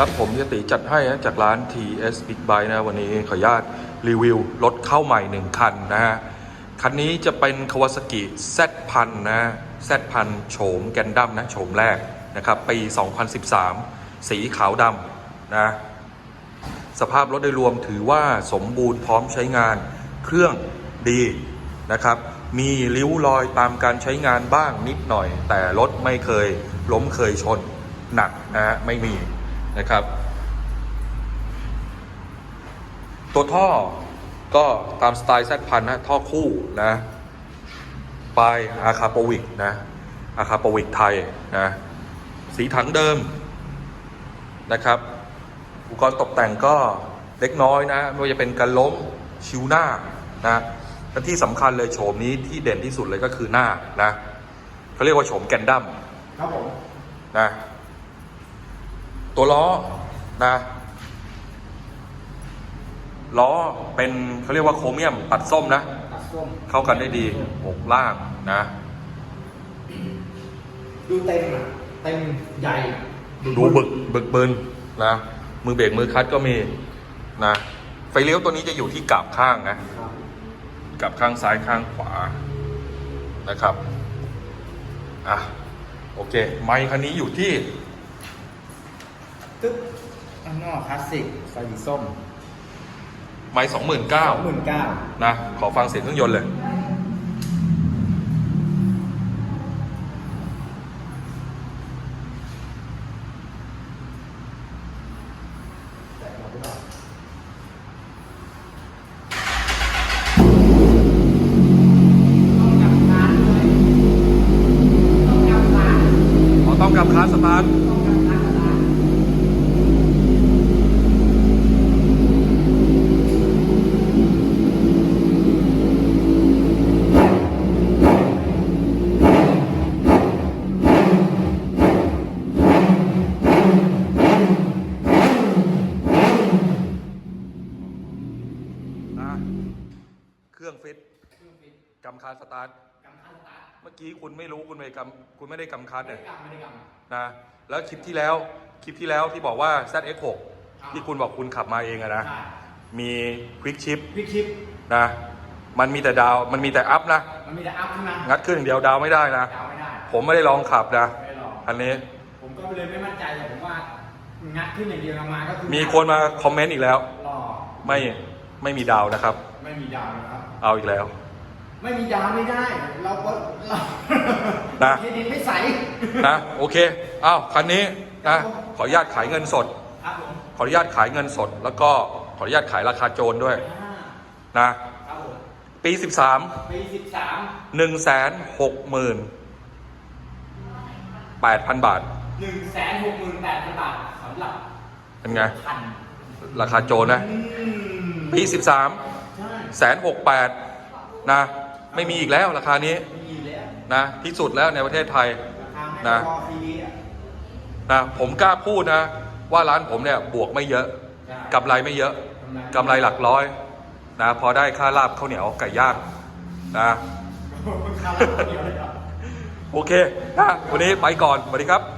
ครับ ผมยติจัดให้นะจากร้าน TS Big Bike นะวันนี้ขออนุญาตรีวิวรถเข้าใหม่1คันนะฮะ คันนี้จะเป็น Kawasaki Z พันนะ Z พันโฉมแกนดัมนะโฉมแรกนะครับ ปี 2013 สีขาวดำนะ สภาพรถโดยรวมถือว่าสมบูรณ์พร้อมใช้งานเครื่องดีนะครับ มีริ้วรอยตามการใช้งานบ้างนิดหน่อย แต่รถไม่เคยล้มเคยชนหนักนะไม่มี นะครับ ตัวท่อก็ตามสไตล์แซดพันนะท่อคู่นะปลายอาคาโปวิกนะอาคาโปวิกไทยนะสีถังเดิมนะครับอุปกรณ์ตกแต่งก็เล็กน้อยนะไม่ว่าจะเป็นการล้มชิวหน้านะและที่สำคัญเลยโฉมนี้ที่เด่นที่สุดเลยก็คือหน้านะเขาเรียกว่าโฉมแกนดัมครับผมนะ ตัวล้อนะล้อเป็นเขาเรียกว่าโครเมียมตัดส้มนะ ตัดส้มเข้ากันได้ดีอกล่างนะ ดูเต็มอะเต็มใหญ่ดูบึกบึกบึนนะ มือเบรกมือคลัตช์ก็มีนะ ไฟเลี้ยวตัวนี้จะอยู่ที่กลับข้างนะครับกับข้างซ้ายข้างขวานะครับ อะ โอเค ไมค์คันนี้อยู่ที่ ตึ๊บข้างนอกคลาสสิกไฟสีส้มไมค์สองหมื่นเก้าสองหมื่นเก้านะ ขอฟังเสียงเครื่องยนต์เลยอ๋อต้องกลับคลาสสตาร์ท นะเครื่องฟิตกำคาสตาร์ทเมื่อกี้คุณไม่รู้คุณไม่กำคุณไม่ได้กำคัดเนี่ยไม่ได้กำนะแล้วคลิปที่แล้วคลิปที่แล้วที่บอกว่า ZX6 ที่คุณบอกคุณขับมาเองอะนะใช่มีควิกชิปวิกชิปนะมันมีแต่ดาวมันมีแต่อัพนะมันมีแต่อัพใช่ไหมงัดขึ้นอย่างเดียวดาวไม่ได้นะดาวไม่ได้ผมไม่ได้ลองขับนะไม่ได้หรอกอันนี้ผมก็เลยไม่มั่นใจแต่ผมว่างัดขึ้นอย่างเดียวมาก็คือมีคนมาคอมเมนต์อีกแล้วหล่อไม่ ไม่มีดาวนะครับ ไม่มีดาวนะครับ เอาอีกแล้ว ไม่มีดาวไม่ได้ เราก็เรานะ เครดิตไม่ใส นะ โอเคอ้าวคันนี้นะ ขออนุญาตขายเงินสด ครับผมขออนุญาตขายเงินสด แล้วก็ขออนุญาตขายราคาโจรด้วยอ่านะ ครับผมปี 13 ปีสิบสาม1 6 0 0 0 8,000 บาท หนึ่งแสนหกหมื่นแปดพันบาทสำหรับเป็นไง พันราคาโจรนะ อืม ปี13ใช่แสนหกแปดนะไม่มีอีกแล้วราคานี้ไม่มีแล้วนะที่สุดแล้วในประเทศไทยราคาไม่นะพอซีดีอะนะผมกล้าพูดนะ ว่าร้านผมเนี่ยบวกไม่เยอะใช่กำไรไม่เยอะกำไรหลักร้อยนะพอได้ค่าลาบข้าวเหนียวไก่ย่างนะคาราเดียวเลยเหรอโอเคนะวันนี้ไปก่อนสวัสดีครับ